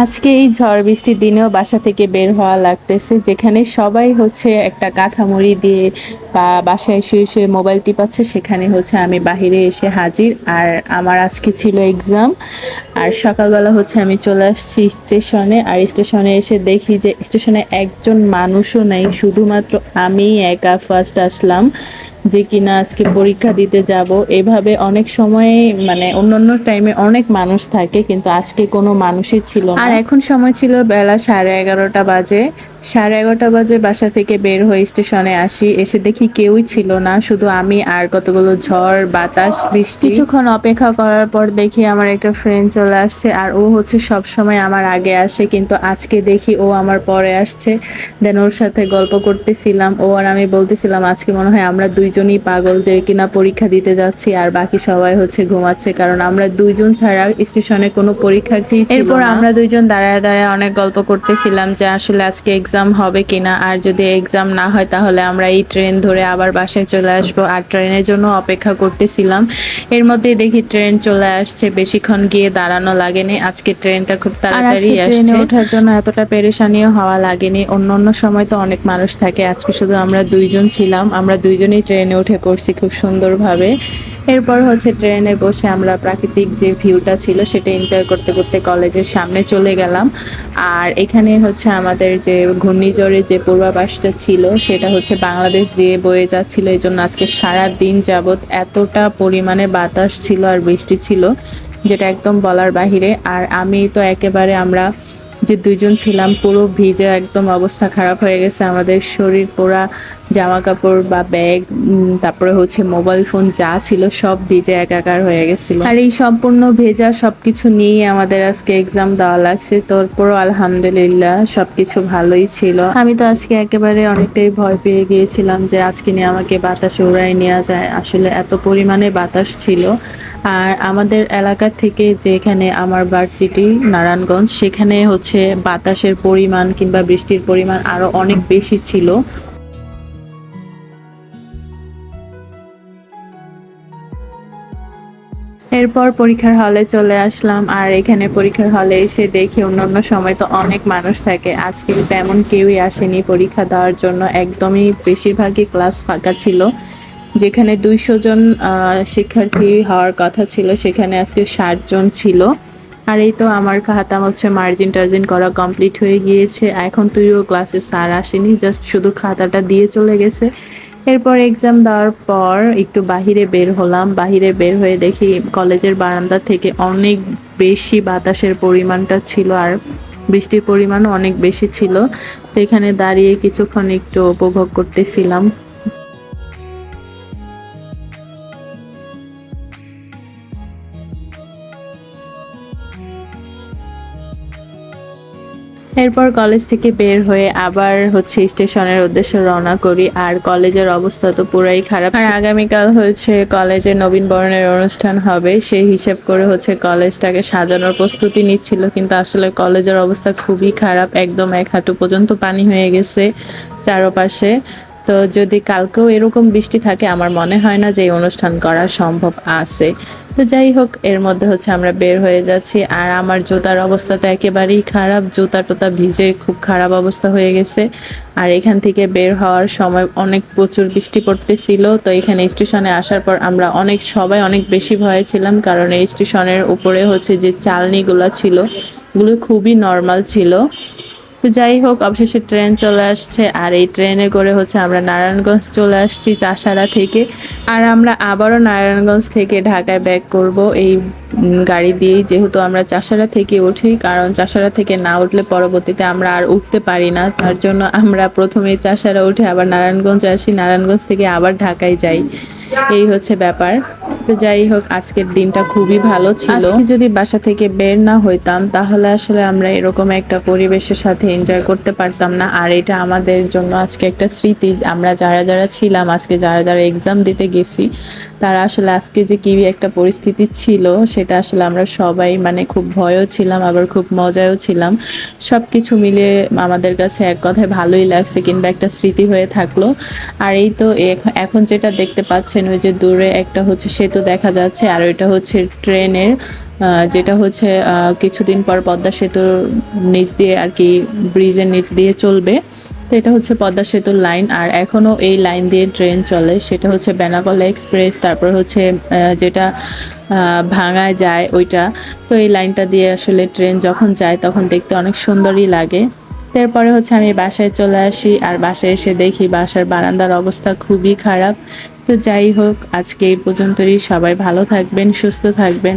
আজকে এই ঝড় বৃষ্টির দিনেও বাসা থেকে বের হওয়া লাগতেছে, যেখানে সবাই হচ্ছে একটা কাঁথামুড়ি দিয়ে বা বাসায় শুয়ে শুয়ে মোবাইল টিপাচ্ছে, সেখানে হচ্ছে আমি বাহিরে এসে হাজির। আর আমার আজকে ছিল এক্সাম আর সকালবেলা হচ্ছে আমি চলে আসছি স্টেশনে, আর স্টেশনে এসে দেখি যে স্টেশনে একজন মানুষও নেই, শুধুমাত্র আমি একা ফার্স্ট আসলাম। যে কিনা আজকে পরীক্ষা দিতে যাব। এভাবে অনেক সময় মানে অন্যান্য টাইমে অনেক মানুষ থাকে কিন্তু আজকে কোনো মানুষই ছিল না। আর এখন সময় ছিল বেলা সাড়ে এগারোটা বাজে। সাড়ে এগারোটা বাজে বাসা থেকে বের হয়ে স্টেশনে আসি। এসে দেখি কেউই ছিল না শুধু আমি আর কতগুলো ঝড় বাতাস বৃষ্টি। কিছুক্ষণ অপেক্ষা করার পর দেখি আমার একটা ফ্রেন্ড চলে আসছে আর ও হচ্ছে সব সময় আমার আগে আসে কিন্তু আজকে দেখি ও আমার পরে আসছে। দেন ওর সাথে গল্প করতেছিলাম। ও আর আমি বলতেছিলাম আজকে মনে হয় আমরা দুইজনই পাগল যে কিনা পরীক্ষা দিতে যাচ্ছি আর বাকি সবাই হচ্ছে ঘুমাচ্ছে কারণ আমরা দুইজন ছাড়া স্টেশনে কোনো পরীক্ষার্থী এরপর আমরা দুইজন দাঁড়ায় দাঁড়ায় অনেক গল্প করতেছিলাম যে আসলে আজকে এক্সাম হবে কিনা আর যদি এক্সাম না হয় তাহলে আমরা এই ট্রেন ধরে আবার বাসায় চলে আসব। আর ট্রেনের জন্য অপেক্ষা করতেছিলাম। এর মধ্যে দেখি ট্রেন চলে আসছে বেশিক্ষণ গিয়ে দাঁড়ানো লাগেনি। আজকে ট্রেনটা খুব তাড়াতাড়ি আসছে। ওঠার জন্য এতটা পেরেশানিও হওয়া লাগেনি। অন্য অন্য সময় তো অনেক মানুষ থাকে। আজকে শুধু আমরা দুইজন ছিলাম। আমরা দুইজনই ট্রেনে উঠে পড়ছি খুব সুন্দরভাবে। এরপর হচ্ছে ট্রেনে বসে আমরা প্রাকৃতিক যে ভিউটা ছিল সেটা এনজয় করতে করতে কলেজের সামনে চলে গেলাম। আর এখানে হচ্ছে আমাদের যে ঘূর্ণিঝড়ের যে পূর্বাভাসটা ছিল সেটা হচ্ছে বাংলাদেশ দিয়ে বয়ে যাচ্ছিল। এই জন্য আজকে সারা দিন যাবৎ এতটা পরিমাণে বাতাস ছিল আর বৃষ্টি ছিল, যেটা একদম বলার বাহিরে। আর আমি তো একেবারে আমরা যে দুইজন ছিলাম, পুরো ভিজে একদম অবস্থা খারাপ হয়ে গেছে। আমাদের শরীর পুরা জামা কাপড় বা ব্যাগ তারপরে হচ্ছে মোবাইল ফোন যা ছিল সব ভিজে একাকার হয়ে গেছিল। আর এই সম্পূর্ণ ভেজা সবকিছু নিয়ে আমাদের আজকে এক্সাম দেওয়া লাগছে। তারপরও আলহামদুলিল্লাহ সবকিছু ভালোই ছিল। আমি তো আজকে একেবারে অনেকটাই ভয় পেয়ে গিয়েছিলাম যে আজকে নিয়ে আমাকে বাতাসে উড়াই নেওয়া যায়। আসলে এত পরিমাণে বাতাস ছিল। আর আমাদের এলাকা থেকে যেখানে আমার ভার্সিটি নারায়ণগঞ্জ, সেখানে হচ্ছে বাতাসের পরিমাণ কিংবা বৃষ্টির পরিমাণ আরও অনেক বেশি ছিল। এরপর পরীক্ষার হলে চলে আসলাম আর এখানে পরীক্ষার হলে এসে দেখি অন্যান্য সময় তো অনেক মানুষ থাকে। আজকে তেমন কেউই আসেনি পরীক্ষা দেওয়ার জন্য। একদমই বেশিরভাগই ক্লাস ফাঁকা ছিল। যেখানে দুইশো জন শিক্ষার্থী হওয়ার কথা ছিল, সেখানে আজকে ষাট জন ছিল। আর এই তো আমার খাতাম হচ্ছে মার্জিন টার্জিন করা কমপ্লিট হয়ে গিয়েছে। এখন তুইও ক্লাসে স্যার আসেনি জাস্ট শুধু খাতাটা দিয়ে চলে গেছে। এরপর এক্সাম দেওয়ার পর একটু বাহিরে বের হলাম। বাহিরে বের হয়ে দেখি কলেজের বারান্দা থেকে অনেক বেশি বাতাসের পরিমাণটা ছিল আর বৃষ্টির পরিমাণও অনেক বেশি ছিল। তো এখানে দাঁড়িয়ে কিছুক্ষণ একটু উপভোগ করতেছিলাম। এরপর কলেজ থেকে বের হয়ে আবার হচ্ছে স্টেশনের উদ্দেশ্যে রওনা করি। আর কলেজের অবস্থা তো পুরাই খারাপ আর আগামীকাল হচ্ছে কলেজে নবীন বরণের অনুষ্ঠান হবে। সেই হিসেব করে হচ্ছে কলেজটাকে সাজানোর প্রস্তুতি নিচ্ছিল। কিন্তু আসলে কলেজের অবস্থা খুবই খারাপ। একদম এক হাঁটু পর্যন্ত পানি হয়ে গেছে চারপাশে। তো যদি কালকেও এরকম বৃষ্টি থাকে, আমার মনে হয় না যে এই অনুষ্ঠান করা সম্ভব আছে। তো যাই হোক, এর মধ্যে হচ্ছে আমরা বের হয়ে যাচ্ছি। আর আমার জুতার অবস্থা তো একেবারেই খারাপ। জুতা টোতা ভিজে খুব খারাপ অবস্থা হয়ে গেছে। আর এখান থেকে বের হওয়ার সময় অনেক প্রচুর বৃষ্টি পড়তেছিল। তো এখানে স্টেশনে আসার পর আমরা অনেক, সবাই অনেক বেশি ভয়ে ছিলাম। কারণ এই স্টেশনের উপরে হচ্ছে যে চালনিগুলো ছিল এগুলো খুবই নর্মাল ছিল। তো যাই হোক, অবশেষে ট্রেন চলে আসছে। আর এই ট্রেনে করে হচ্ছে আমরা নারায়ণগঞ্জ চলে আসছি চাষারা থেকে। আর আমরা আবারও নারায়ণগঞ্জ থেকে ঢাকায় ব্যাক করব। এই গাড়ি দিয়েই যেহেতু আমরা চাষারা থেকে উঠি, কারণ চাষারা থেকে না উঠলে পরবর্তীতে আমরা আর উঠতে পারি না। তার জন্য আমরা প্রথমে চাষারা উঠে আবার নারায়ণগঞ্জ আসি। নারায়ণগঞ্জ থেকে আবার ঢাকায় যাই। এই হচ্ছে ব্যাপার। তো যাই হোক, আজকের দিনটা খুবই ভালো ছিল। আজকে যদি বাসা থেকে বের না হইতাম, তাহলে আসলে আমরা এরকম একটা পরিবেশের সাথে এনজয় করতে পারতাম না। আর এটা আমাদের জন্য আজকে একটা স্মৃতি। আমরা যারা যারা ছিলাম, আজকে যারা যারা এক্সাম দিতে গেছি তারা আসলে আজকে যে কি একটা পরিস্থিতি ছিল, সেটা আসলে আমরা সবাই মানে খুব ভয়ও ছিলাম, আবার খুব মজাও ছিলাম। সব কিছু মিলে আমাদের কাছে এক কথায় ভালোই লাগছে, কিংবা একটা স্মৃতি হয়ে থাকল। আর এই তো এখন যেটা দেখতে পাচ্ছেন, ওই যে দূরে একটা হচ্ছে সেতু দেখা যাচ্ছে, আর ওইটা হচ্ছে ট্রেনের যেটা হচ্ছে কিছুদিন পর পদ্মা সেতুর নিচ দিয়ে আর কি, ব্রিজের নিচ দিয়ে চলবে। তো এটা হচ্ছে পদ্মা সেতুর লাইন, আর এখনও এই লাইন দিয়ে ট্রেন চলে। সেটা হচ্ছে বেনাপোল এক্সপ্রেস, তারপর হচ্ছে যেটা ভাঙায় যায় ওইটা। তো এই লাইনটা দিয়ে আসলে ট্রেন যখন যায় তখন দেখতে অনেক সুন্দরই লাগে। তারপরে হচ্ছে আমি বাসায় চলে আসি, আর বাসায় এসে দেখি বাসার বারান্দার অবস্থা খুবই খারাপ। তো যাই হোক, আজকে এই পর্যন্তই। সবাই ভালো থাকবেন, সুস্থ থাকবেন।